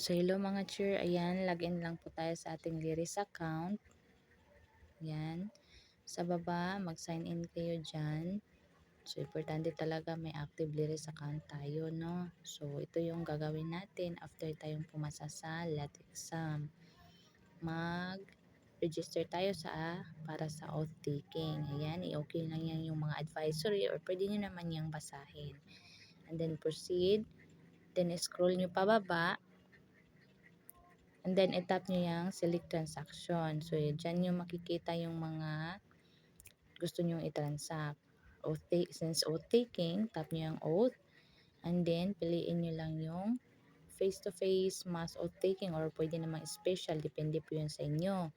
So, hello mga cheer. Ayan, login lang po tayo sa ating Liris account. Ayan. Sa baba, mag-sign in kayo dyan. So, importante talaga may active Liris account tayo, no? So, ito yung gagawin natin after tayong pumasa sa LAT exam. Mag-register tayo sa para sa oath taking. Ayan, i-okay lang yan yung mga advisory or pwede nyo naman yung basahin. And then, proceed. Then, scroll nyo pababa. And then, itap nyo yung select transaction. So, dyan nyo makikita yung mga gusto nyo i-transact. Oath take, since oath taking, tap nyo yung oath. And then, piliin nyo lang yung face-to-face mass oath taking or pwede namang special. Depende po yun sa inyo.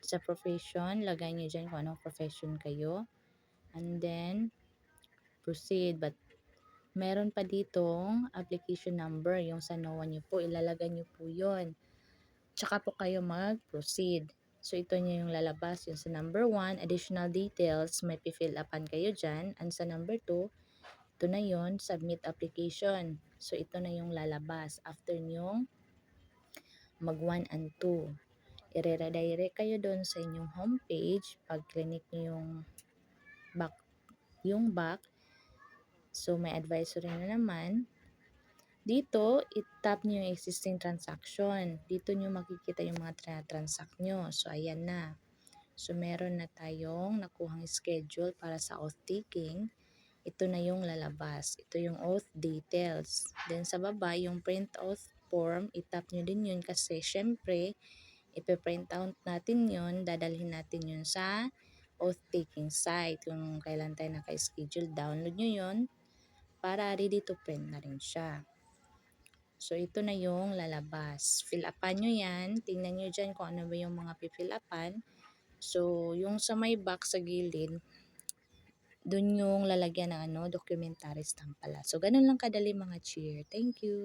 Sa profession, lagay nyo dyan kung anong profession kayo. And then, proceed. But, meron pa ditong application number. Yung sa NOAA nyo po, ilalagay nyo po yun tsaka po kayo mag-proceed. So, ito niya yung lalabas. Yung sa number 1, additional details, may pifill upan kayo dyan. And sa number 2, ito na yon submit application. So, ito na yung lalabas after nyong mag 1 and 2. I-redirect kayo doon sa inyong homepage. Pag clinic nyo yung back, yung back, so may advisory na naman. Dito, itap nyo yung existing transaction. Dito nyo makikita yung mga transact nyo. So, ayan na. So, meron na tayong nakuhang schedule para sa oath taking. Ito na yung lalabas. Ito yung oath details. Then, sa baba, yung print oath form, itap nyo din yun kasi syempre, ipiprint out natin yun, dadalhin natin yun sa oath taking site. Kung kailan tayo naka-schedule, download nyo yun para ready to print na rin siya. So, ito na yung lalabas. Fill upan nyo yan. Tingnan nyo dyan kung ano ba yung mga pifill upan. So, yung sa may box sa gilid, dun yung lalagyan ng ano, documentary stamp pala. So, ganun lang kadali mga cheer. Thank you.